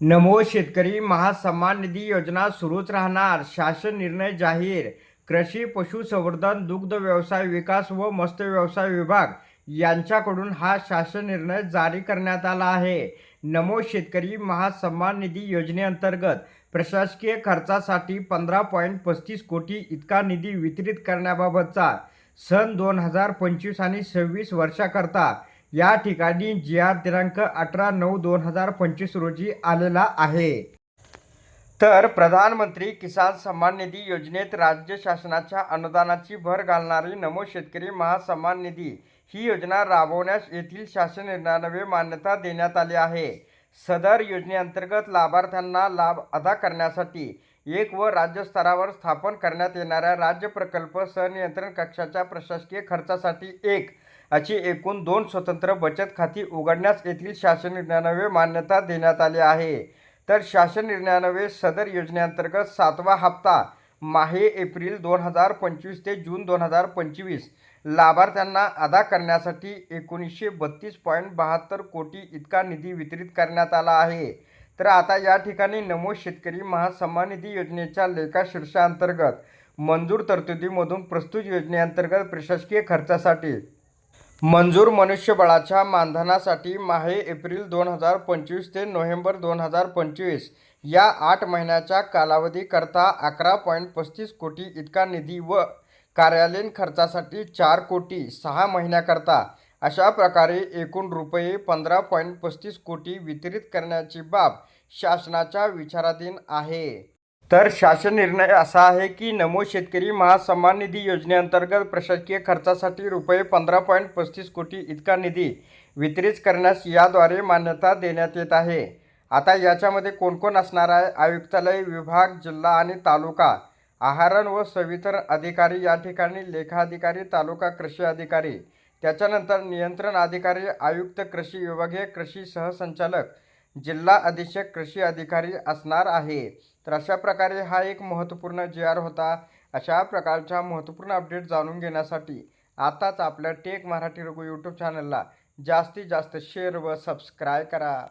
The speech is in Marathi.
नमो शेतकरी महासन्मान निधी योजना सुरूच राहणार. शासन निर्णय जाहीर. कृषी पशुसंवर्धन दुग्ध व्यवसाय विकास व मत्स्य व्यवसाय विभाग यांच्याकडून हा शासन निर्णय जारी करण्यात आला आहे. नमो शेतकरी महासन्मान निधी योजनेअंतर्गत प्रशासकीय खर्चासाठी पंधरा पॉईंट पस्तीस कोटी इतका निधी वितरित करण्याबाबतचा सन दोन हजार पंचवीस आणि सव्वीस वर्षाकरता या ठिकाणी जी आर दिनांक अठरा नऊ दोन हजार पंचवीस रोजी आलेला आहे. तर प्रधानमंत्री किसान सन्मान निधी योजनेत राज्य शासनाच्या अनुदानाची भर घालणारी नमो शेतकरी महासन्मान निधी ही योजना राबवण्यास येथील शासन निर्णयान्वये मान्यता देण्यात आली आहे. सदर योजनेअंतर्गत लाभार्थ्यांना लाभ अदा करण्यासाठी एक व राज्य स्तरावर स्थापन करण्यात येणाऱ्या राज्य प्रकल्प संनियंत्रण कक्षाच्या प्रशासकीय खर्चासाठी एक अशी एकूण दोन स्वतंत्र बचत खाती उघडण्यास येथील शासन निर्णयानवे मान्यता देण्यात आली आहे. तर शासन निर्णयानवे सदर योजनेअंतर्गत सातवा हप्ता माहे एप्रिल दोन हजार पंचवीस ते जून दोन हजार पंचवीस लाभार्थ्यांना अदा करण्यासाठी एकोणीसशे बत्तीस पॉईंट बहात्तर कोटी इतका निधी वितरित करण्यात आला आहे. तर आता या ठिकाणी नमो शेतकरी महासन्मान निधी योजनेच्या लेखा शीर्षाअंतर्गत मंजूर तरतुदीमधून प्रस्तुत योजनेअंतर्गत प्रशासकीय खर्चासाठी मंजूर मनुष्यबळाच्या मानधनासाठी माहे एप्रिल दोन हजार पंचवीस ते नोव्हेंबर दोन हजार पंचवीस या आठ महिन्याच्या कालावधीकरता अकरा पॉईंट पस्तीस कोटी इतका निधी व कार्यालयीन खर्चासाठी चार कोटी सहा महिन्याकरता अशा प्रकारे एकूण रुपये पंधरा पॉईंट पस्तीस कोटी वितरित करण्याची बाब शासनाच्या विचाराधीन आहे. तर शासन निर्णय असा आहे की नमो शेतकरी महासन्मान निधी योजनेअंतर्गत प्रशासकीय खर्चासाठी रुपये पंधरा पॉईंट पस्तीस कोटी इतका निधी वितरित करण्यास याद्वारे मान्यता देण्यात येत आहे. आता याच्यामध्ये कोण कोण असणार आहे? आयुक्तालय विभाग जिल्हा आणि तालुका. आहारण व सवितरण अधिकारी या ठिकाणी लेखाधिकारी तालुका कृषी अधिकारी. त्याच्यानंतर नियंत्रण अधिकारी आयुक्त कृषी विभागीय कृषी सहसंचालक. जिल्हा अधीक्षक कृषी अधिकारी असणार आहे. तर अशा प्रकारे हा एक महत्त्वपूर्ण जी आर होता. अशा प्रकारच्या महत्त्वपूर्ण अपडेट जाणून घेण्यासाठी आताच आपल्या टेक मराठी रघु यूट्यूब चॅनलला जास्तीत जास्त शेअर व सबस्क्राईब करा.